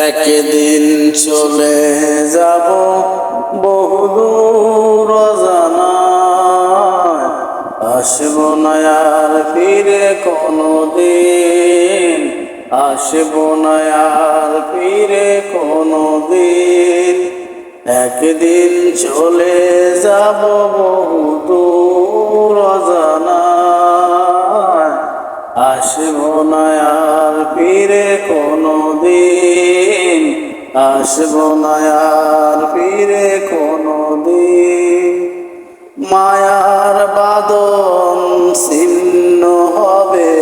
একদিন চলে যাব বহুদূর জানায় আসব না আর ফিরে কোনো দিন আসব না আর ফিরে কোনো দিন একদিন চলে যাব বহু বহুদূর আসব না আর ফিরে কোনো দিন মায়ার বাদন ছিন্ন হবে,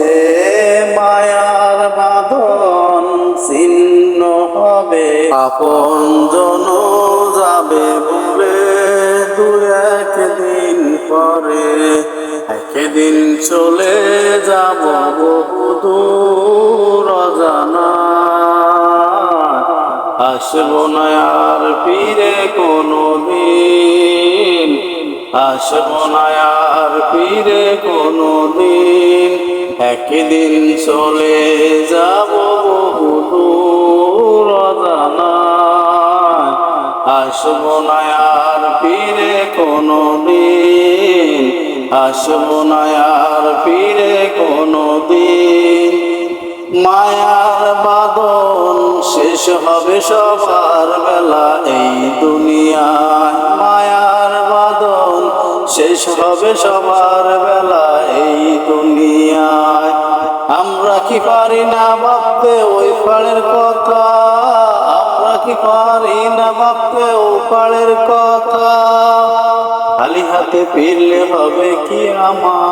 মায়ার বাদন ছিন্ন হবে। আপন জন যাবে বলে দু একদিন পরে, একদিন চলে যাব বহু আসব না আর ফিরে কোনো দিন আসব না আর কোনো দিন একদিন চলে যাব দূর জানা আসব না আর ফিরে কোনো দিন আসব না আর কোনো দিন শেষ হবে সবার বেলা এই দুনিয়ায়। মায়ার বাদন শেষ হবে সবার বেলা এই দুনিয়ায়। আমরা কি পারি না ভাবতে ওই পাড়ের কথা? আমরা কি পারি না ভাবতে ও পাড়ের কথা? খালি হাতে ফিরলে হবে কি আমার?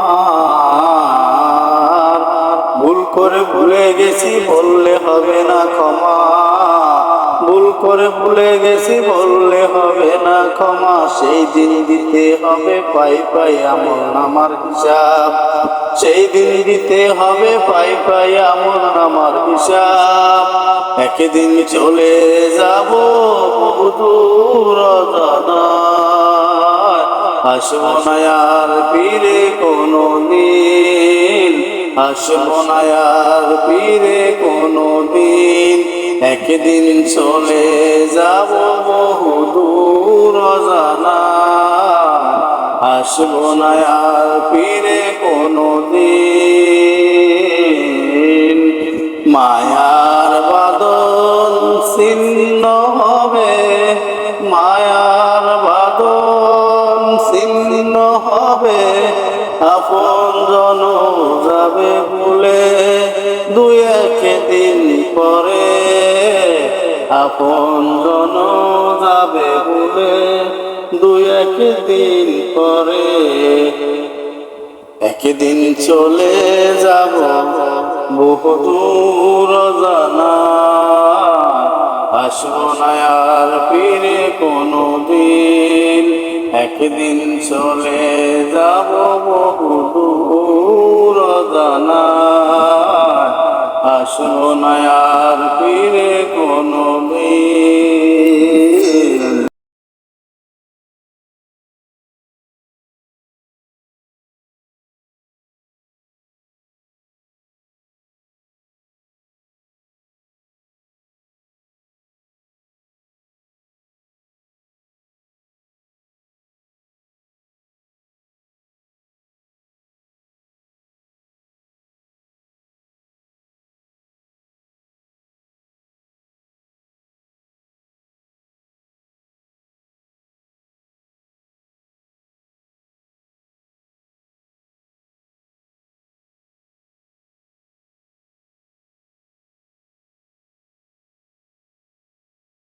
ভুল করে ভুলে গেছি, বললে হবে না ক্ষমা। করে ভুলে গেছি, বললে হবে না ক্ষমা। সেই দিন দিতে হবে, পাই পাই আমল আমার হিসাব। সেই দিন দিতে হবে, পাই পাই আমল আমার হিসাব। একদিন চলে যাব দূর জানায় আসব না আর ফিরে কোনো দিন আসব না কোনো দিন একদিন চলে যাব বহু দূর জানা। আসব না আর ফিরে কোনো দিন মায়ার বাদন ছিন্ন হবে, মায়ার বাদন ছিন্ন হবে। আপন জন যাবে ভুলে দুই একদিন পরে আপন জন যাবে বলে দুই একদিন পরে। একদিন চলে যাব বহু দূর জানা আর ফিরে কোনো দিন একদিন চলে যাব বহু দূর জানা। আসো নয়ার পীরে কোনো মেয়ে।